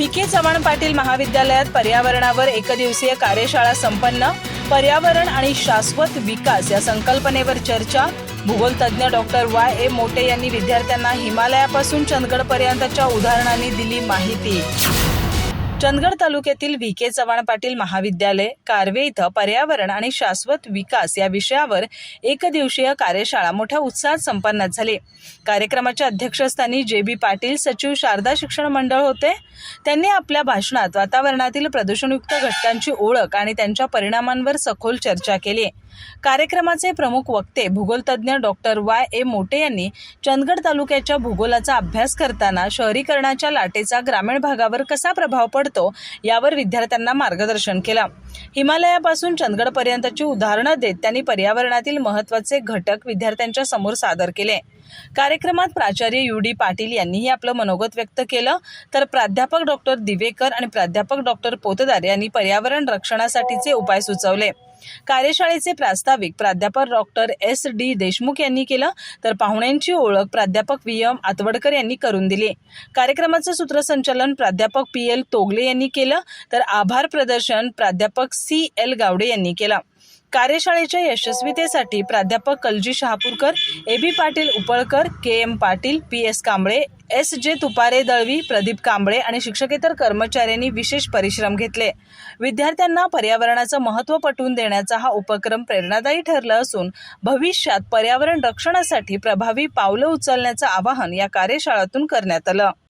V K Chavan Patil महाविद्यालयात पर्यावरणावर एकदिवसीय कार्यशाळा संपन्न. पर्यावरण आणि शाश्वत विकास या संकल्पनेवर चर्चा. भूगोलतज्ञ डॉक्टर वाय. ए. मोटे यांनी विद्यार्थ्यांना हिमालयापासून चंदगडपर्यंतच्या उदाहरणांनी दिली माहिती. चंदगड तालुक्यातील व्ही के चव्हाण पाटील महाविद्यालय कारवे इथं पर्यावरण आणि शाश्वत विकास या विषयावर एक दिवसीय कार्यशाळा मोठ्या उत्साहात संपन्न झाली. कार्यक्रमाच्या अध्यक्षस्थानी जे बी पाटील सचिव शारदा शिक्षण मंडळ होते. त्यांनी आपल्या भाषणात वातावरणातील प्रदूषणयुक्त घटकांची ओळख आणि त्यांच्या परिणामांवर सखोल चर्चा केली. कार्यक्रमाचे प्रमुख वक्ते भूगोलतज्ञ डॉक्टर वाय ए मोटे यांनी चंदगड तालुक्याच्या भूगोलाचा अभ्यास करताना शहरीकरणाच्या लाटेचा ग्रामीण भागावर कसा प्रभाव पडतो यावर विद्यार्थ्यांना मार्गदर्शन केलं. हिमालयापासून चंदगडपर्यंतची उदाहरणं देत त्यांनी पर्यावरणातील महत्त्वाचे घटक विद्यार्थ्यांच्या समोर सादर केले. कार्यक्रमात प्राचार्य यू डी पाटील यांनीही आपलं मनोगत व्यक्त केलं. तर प्राध्यापक डॉक्टर दिवेकर आणि प्राध्यापक डॉक्टर पोतदार यांनी पर्यावरण रक्षणासाठीचे उपाय सुचवले. कार्यशाळेचे प्रास्ताविक प्राध्यापक डॉक्टर एस डी देशमुख यांनी केलं तर पाहुण्यांची ओळख प्राध्यापक व्ही एम आतवडकर यांनी करून दिली. कार्यक्रमाचं सूत्रसंचालन प्राध्यापक पी एल तोगले यांनी केलं तर आभार प्रदर्शन प्राध्यापक सी एल गावडे यांनी केलं. कार्यशाळेच्या यशस्वीतेसाठी प्राध्यापक Kalji Shahapurkar A B Patil Upalkar K M Patil P S Kamble S J Tupare Dalvi Pradeep Kamble आणि शिक्षकेतर कर्मचाऱ्यांनी विशेष परिश्रम घेतले. विद्यार्थ्यांना पर्यावरणाचं महत्त्व पटवून देण्याचा हा उपक्रम प्रेरणादायी ठरला असून भविष्यात पर्यावरण रक्षणासाठी प्रभावी पावलं उचलण्याचं आवाहन या कार्यशाळेतून करण्यात आलं.